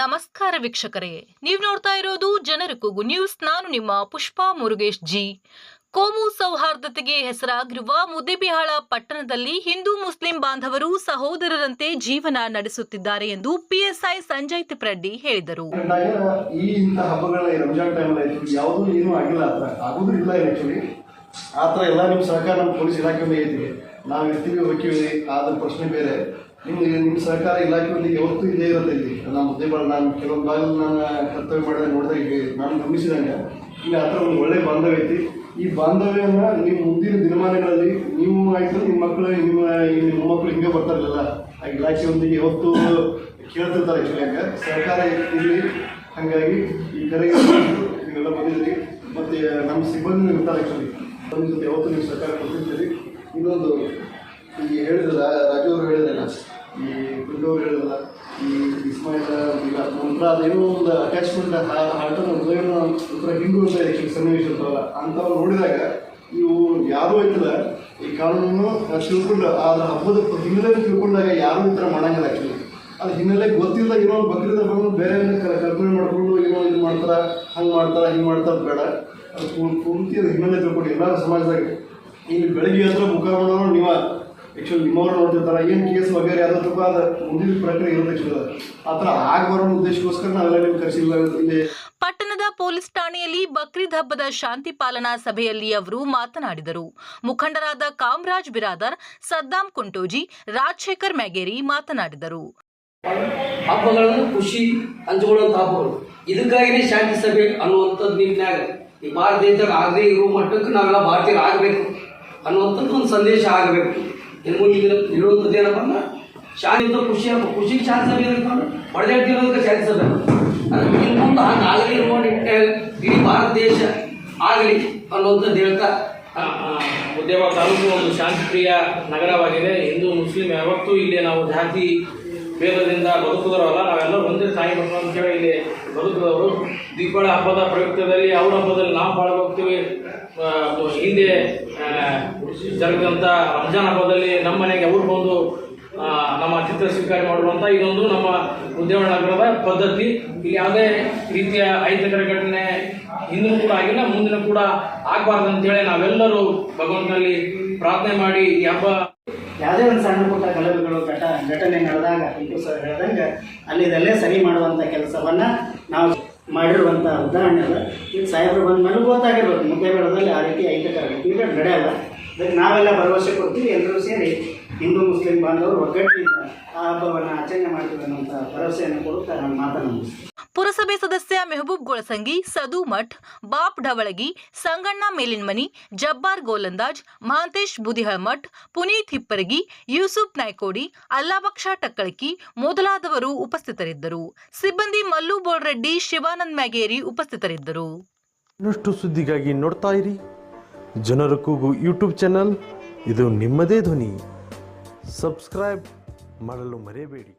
ನಮಸ್ಕಾರ ವೀಕ್ಷಕರೇ, ನೀವು ನೋಡ್ತಾ ಇರೋದು ಜನರ ಕೂಗು ನ್ಯೂಸ್. ನಾನು ನಿಮ್ಮ ಪುಷ್ಪಾ ಮುರುಗೇಶ್ ಜಿ. ಕೋಮು ಸೌಹಾರ್ದತೆಗೆ ಹೆಸರಾಗಿರುವ ಮುದ್ದೇಬಿಹಾಳ ಪಟ್ಟಣದಲ್ಲಿ ಹಿಂದೂ ಮುಸ್ಲಿಂ ಬಾಂಧವರು ಸಹೋದರರಂತೆ ಜೀವನ ನಡೆಸುತ್ತಿದ್ದಾರೆ ಎಂದು ಪಿಎಸ್ಐ ಸಂಜಯ್ ತಿಪ್ರೆಡ್ಡಿ ಹೇಳಿದರು. ಈ ಹಬ್ಬಗಳ ರಂಜಾನ್ ಆಗಿಲ್ಲ ಎಲ್ಲ ನಿಮ್ಮ ಸಹಕಾರ ನಮ್ಮ ಪೊಲೀಸ್ ಇಲಾಖೆ ಮೇಲೆ ನಾವು ಇರ್ತೀವಿ, ಹೋಗ್ತೀವಿ ಆದ ಪ್ರಶ್ನೆ ಬೇರೆ. ನಿಮ್ಮ ನಿಮ್ಮ ಸರ್ಕಾರ ಇಲಾಖೆಯಲ್ಲಿ ಯಾವತ್ತೂ ಇದೇ ಇರುತ್ತೆ ಇಲ್ಲಿ. ನಾನು ಮುದ್ದೆ ಬಾಳ ನಾನು ಕೆಲವೊಂದು ಭಾಗ ನನ್ನ ಕರ್ತವ್ಯ ಮಾಡಿದಾಗ ನೋಡಿದಾಗ ನಾನು ಗಮನಿಸಿದಂಗೆ ಇಲ್ಲಿ ಆ ಥರ ಒಂದು ಒಳ್ಳೆ ಬಾಂಧವ್ಯ ಐತಿ. ಈ ಬಾಂಧವ್ಯನ ನಿಮ್ಮ ಮುಂದಿನ ದಿನಮಾನಗಳಲ್ಲಿ ನಿಮ್ಮ ಆಯಿತು, ನಿಮ್ಮ ಮಕ್ಕಳು, ನಿಮ್ಮ ನಿಮ್ಮ ಮೊಮ್ಮಕ್ಕಳು ಹಿಂಗೆ ಬರ್ತಾರಲ್ಲ, ಆ ಇಲಾಖೆಯೊಂದಿಗೆ ಯಾವತ್ತೂ ಕೇಳ್ತಿರ್ತಾರೆ ಆ್ಯಕ್ಚುಲಿ ಹಂಗೆ. ಸರ್ಕಾರ ಇಲ್ಲಿ ಹಾಗಾಗಿ ಈ ಕರೆಗೆ ನೀವೆಲ್ಲ ಬಂದಿದ್ದೀರಿ. ಮತ್ತು ನಮ್ಮ ಸಿಬ್ಬಂದಿ ಇರ್ತಾರೆ ಆ್ಯಕ್ಚುಲಿ ಜೊತೆ ಯಾವತ್ತೂ ನೀವು ಸರ್ಕಾರ ಕೊಟ್ಟಿರ್ತೀರಿ ಇನ್ನೊಂದು ಈಗ ಹೇಳಿದ್ರೆ ರಾಜವರು ಹೇಳಿದ್ರೆ ಈ ಕುಂಡು ಅವರು ಹೇಳಿದ್ರಲ್ಲ ಈ ಇಸ್ಮಾಯಿಲ್ ಈಗ ನಂತರ ಅದೇನೋ ಒಂದು ಅಟ್ಯಾಚ್ಮೆಂಟ್ ಹಾರ್ಟನ್ನು ಹೃದಯ ಒಂಥರ ಹಿಂದೂ ಅಂತ ಆ್ಯಕ್ಚುಲಿ ಸನ್ನಿವೇಶ ಇರ್ತಾವ ಅಂಥವ್ರು ನೋಡಿದಾಗ ಇವು ಯಾರೂ ಐತಲ್ಲ ಈ ಕಾನೂನು ತಿಳ್ಕೊಂಡು ಅದ್ರ ಹಬ್ಬದ ಹಿನ್ನೆಲೆ ತಿಳ್ಕೊಂಡಾಗ ಯಾರೂ ಈ ಥರ ಮಾಡಂಗಿಲ್ಲ ಆ್ಯಕ್ಚುಲಿ ಅದು ಹಿನ್ನೆಲೆ ಗೊತ್ತಿಲ್ಲ ಏನೋ ಬಕ್ರೀದ ಬಂದು ಬೇರೆ ಕಲ್ಪನೆ ಮಾಡಿಕೊಂಡು ಏನೋ ಇದು ಮಾಡ್ತಾರೆ, ಹಂಗೆ ಮಾಡ್ತಾರೆ, ಹಿಂಗೆ ಮಾಡ್ತಾರ ಬೇಡ. ಅದು ಪೂರ್ತಿ ಅದು ಹಿನ್ನೆಲೆ ತಿಳ್ಕೊಂಡು ಎಲ್ಲರೂ ಸಮಾಜದಾಗ ಇಲ್ಲಿ ಬೆಳಗ್ಗೆ ಹತ್ರ ಮುಖ ನೀವ ಆ್ಯಕ್ಚುಲಿ ನಿಮ್ಮವರು ನೋಡ್ತಿರ್ತಾರೆ ಏನು ಕೇಸ್ ವಗೇರೆ ಯಾವ್ದು ಅದು ಮುಂದಿನ ಪ್ರಕ್ರಿಯೆ ಇರುತ್ತೆ ಆ್ಯಕ್ಚುಲಿ ಆ ಥರ ಆಗ್ಬರೋ ಉದ್ದೇಶಕ್ಕೋಸ್ಕರ ನಾವೆಲ್ಲ ನೀವು ಕರೆಸಿಲ್ಲ ಇಲ್ಲಿ ಪಟ್ಟಣದ ಪೊಲೀಸ್ ಠಾಣೆಯಲ್ಲಿ ಬಕ್ರೀದ್ ಹಬ್ಬದ ಶಾಂತಿ ಪಾಲನಾ ಸಭೆಯಲ್ಲಿ ಅವರು ಮಾತನಾಡಿದರು. ಮುಖಂಡರಾದ ಕಾಮರಾಜ್ ಬಿರಾದರ್ ಸದ್ದಾಂ ಕುಂಟೋಜಿ ರಾಜಶೇಖರ್ ಮ್ಯಾಗೇರಿ ಮಾತನಾಡಿದರು. ಹಬ್ಬಗಳನ್ನು ಖುಷಿ ಹಂಚಿಕೊಳ್ಳುವಂತ ಹಬ್ಬಗಳು. ಇದಕ್ಕಾಗಿನೇ ಶಾಂತಿ ಸಭೆ ಅನ್ನುವಂಥದ್ದು ನಿಟ್ಟಿನಾಗ ಈ ಭಾರತ ದೇಶದಾಗ ಆಗದೇ ಇರೋ ಮಟ್ಟಕ್ಕೆ ನಾವೆಲ್ಲ ಭಾರತೀಯರು ಆಗಬೇಕು ಅನ್ನುವಂಥದ್ದು ಒಂದು ಸಂದೇಶ ಆಗಬೇಕು. ಇನ್ನು ಮುಂದೆ ಇರೋ- ಇರುವಂಥದ್ದು ಏನಪ್ಪ ಶಾಂತಿಯಿಂದ ಖುಷಿ ಖುಷಿಗೆ ಶಾಂತಿ ಸಭೆ ಇರುತ್ತೆ ಹೊಡೆದಾಡ್ತಿರೋದಕ್ಕೆ ಶಾಂತಿ ಸಭೆ ಅದಕ್ಕೆ ಹಂಗೆ ಆಗಲಿ ಇರುವ ನಿಟ್ಟಿನಾಗ ಇಡೀ ಭಾರತ ದೇಶ ಆಗಲಿ ಅನ್ನುವಂಥದ್ದು ಹೇಳ್ತಾ ಆ, ಆ, ತಾಲೂಕು ಒಂದು ಶಾಂತಿಪ್ರಿಯ ನಗರವಾಗಿದೆ. ಹಿಂದೂ ಮುಸ್ಲಿಂ ಯಾವತ್ತೂ ಇಲ್ಲಿ ನಾವು ಜಾತಿ ಭೇದದಿಂದ ಬದುಕಿದವರಲ್ಲ ನಾವೆಲ್ಲರೂ ಒಂದೇ ತಾಯಿ ಮಕ್ಕಳು ಅಂತೇಳಿ ಇಲ್ಲಿ ಬದುಕಿದವರು. ದೀಪಾವಳಿ ಹಬ್ಬದ ಪ್ರಯುಕ್ತದಲ್ಲಿ ಅವ್ರ ಹಬ್ಬದಲ್ಲಿ ನಾವು ಆ, ಹಿಂದೆ ಜರುಗಿದಂಥ ರಂಜಾನ್ ಹಬ್ಬದಲ್ಲಿ ನಮ್ಮ ಮನೆಗೆ ಅವ್ರು ಬಂದು ನಮ್ಮ ಚಿತ್ರ ಸ್ವೀಕಾರ ಮಾಡುವಂಥ ಇದೊಂದು ನಮ್ಮ ಉದ್ಯಾನ ನಗರದ ಪದ್ಧತಿ. ಇಲ್ಲಿ ಯಾವುದೇ ರೀತಿಯ ಅಹಿತಕರ ಘಟನೆ ಹಿಂದೂ ಕೂಡ ಆಗಿಲ್ಲ ಮುಂದಿನ ಕೂಡ ಆಗಬಾರ್ದು ಅಂತೇಳಿ ನಾವೆಲ್ಲರೂ ಭಗವಂತನಲ್ಲಿ ಪ್ರಾರ್ಥನೆ ಮಾಡಿ ಈ ಹಬ್ಬ ಯಾವುದೇ ಒಂದು ಸಣ್ಣ ಪುಟ್ಟ ಗಲಭೆಗಳು, ಘಟ, ಘಟನೆ ನಡೆದಾಗ ಟಿಪ್ಪು ಸರ್ ಹೇಳ್ದಂಗೆ ಅಲ್ಲಿದಲ್ಲೇ ಸರಿ ಮಾಡುವಂಥ ಕೆಲಸವನ್ನು ನಾವು ಮಾಡಿರುವಂಥ ಉದಾಹರಣೆ ಅದ. ಈಗ ಸಾಹೇಬರು ಬಂದ ಮೇಲೆ ಗೊತ್ತಾಗಿರ್ಬೇಕು ಬೆಳದಲ್ಲಿ ಆ ರೀತಿ ಐತಕರ ಈಗ ನಡೆಯಲ್ಲ. ಅದಕ್ಕೆ ನಾವೆಲ್ಲ ಭರವಸೆ ಕೊಡ್ತೀವಿ ಎಲ್ಲರೂ ಸೇರಿ ಹಿಂದೂ, ಮುಸ್ಲಿಂ ಬಾಂಧವರು ಒಗ್ಗಟ್ಟಿನಿಂದ ಆ ಹಬ್ಬವನ್ನು ಆಚರಣೆ ಮಾಡ್ತೀವಿ ಅನ್ನುವಂಥ ಭರವಸೆಯನ್ನು ಕೊಡುತ್ತಾ ನಾನು ಮಾತನ್ನು ಪುರಸಭೆ ಸದಸ್ಯ ಮೆಹಬೂಬ್ ಗೊಳಸಂಗಿ, ಸದು ಮಠ್, ಬಾಪ್ ಢವಳಗಿ, ಸಂಗಣ್ಣ ಮೇಲಿನ್ಮನಿ, ಜಬ್ಬಾರ್ ಗೋಲಂದಾಜ್ ಮಹಾಂತೇಶ್ ಬುದಿಹಮಠ್ ಪುನೀತ್ ಹಿಪ್ಪರಗಿ, ಯೂಸುಫ್ ನಾಯ್ಕೋಡಿ, ಅಲ್ಲಾಬಕ್ಷ ಟಕ್ಕಳಕಿ ಮೊದಲಾದವರು ಉಪಸ್ಥಿತರಿದ್ದರು. ಸಿಬ್ಬಂದಿ ಮಲ್ಲು ಬೋಳ್ರೆಡ್ಡಿ, ಶಿವಾನಂದ್ ಮ್ಯಾಗೇರಿ ಉಪಸ್ಥಿತರಿದ್ದರು. ಇನ್ನಷ್ಟು ಸುದ್ದಿಗಾಗಿ ನೋಡ್ತಾ ಇರಿ. ಜನರ ಕೂಗು ಯೂಟ್ಯೂಬ್ ಚಾನಲ್. ಇದು ನಿಮ್ಮದೇ ಧ್ವನಿ. ಸಬ್ಸ್ಕ್ರೈಬ್ ಮಾಡಲು ಮರೆಯಬೇಡಿ.